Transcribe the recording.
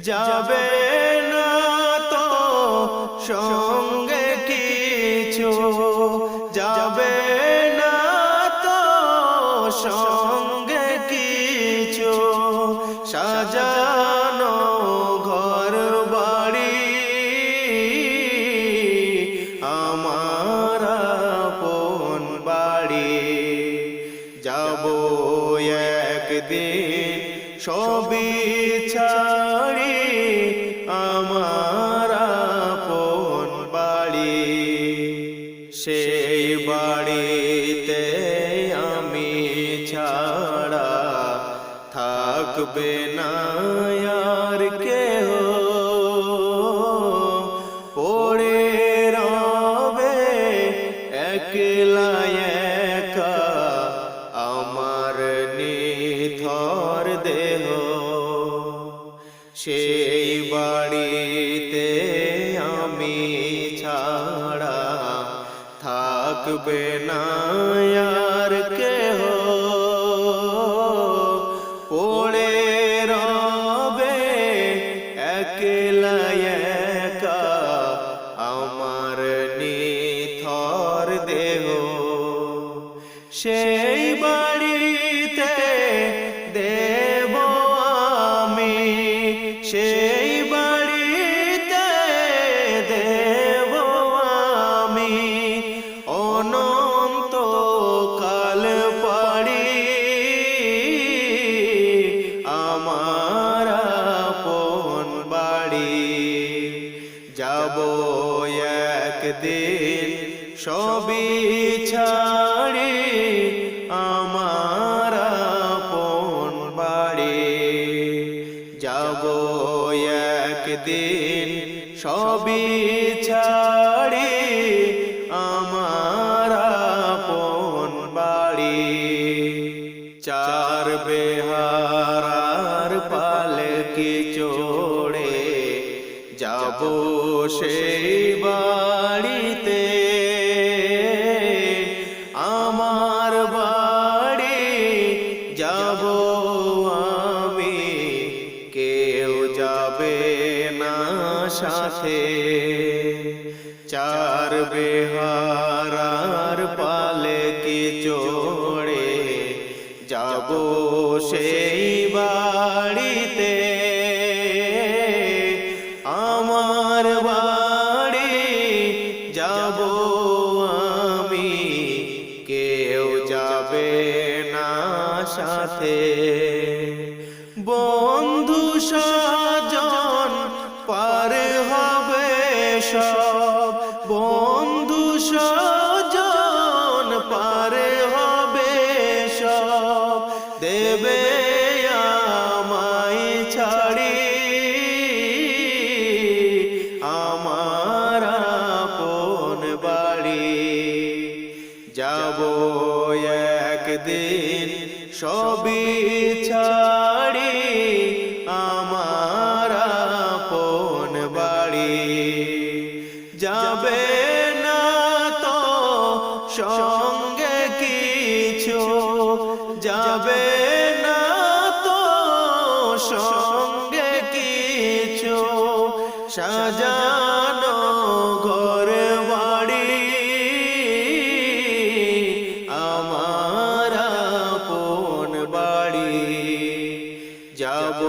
যাবে না তো সঙ্গে কিছু যাবে না তো সঙ্গে কিছু সাজানো ঘর বাড়ি আমার আপন বাড়ি। যাব একদিন সবই বাড়িতে আমি ছাড়া থাকবে না আর কেহ। পড়ে রবে একলা একা আমার নিথর দেহ। সেই বাড়িতে থাকবে না আর কেহ পড়ে রবে একলা একা আমার নিথর দেহ সেই বাড়িতে দেব আমি সেই যাব একদিন সবই ছাড়ি আমার আপন বাড়ি। যাব একদিন সবই ছাড়ি আমার আপন বাড়ি। যাব সেই বাড়িতে। আমার বাড়ি যাব আমি। কেউ যাবে না সাথে। চার বেহারার পালে কি চড়ে যাব সেই আমার বাড়ি যাব আমি। কেউ যাবে না সাথে। বন্ধু সাজন পার হবে সব। বন্ধু সাজন পার হবে সব। দেবে একদিন সবই ছাড়ি, আমার আপন বাড়ি। যাবে না তো সঙ্গে কিছু, যাবে না তো সঙ্গে কিছু। সাজানো ঘর যাব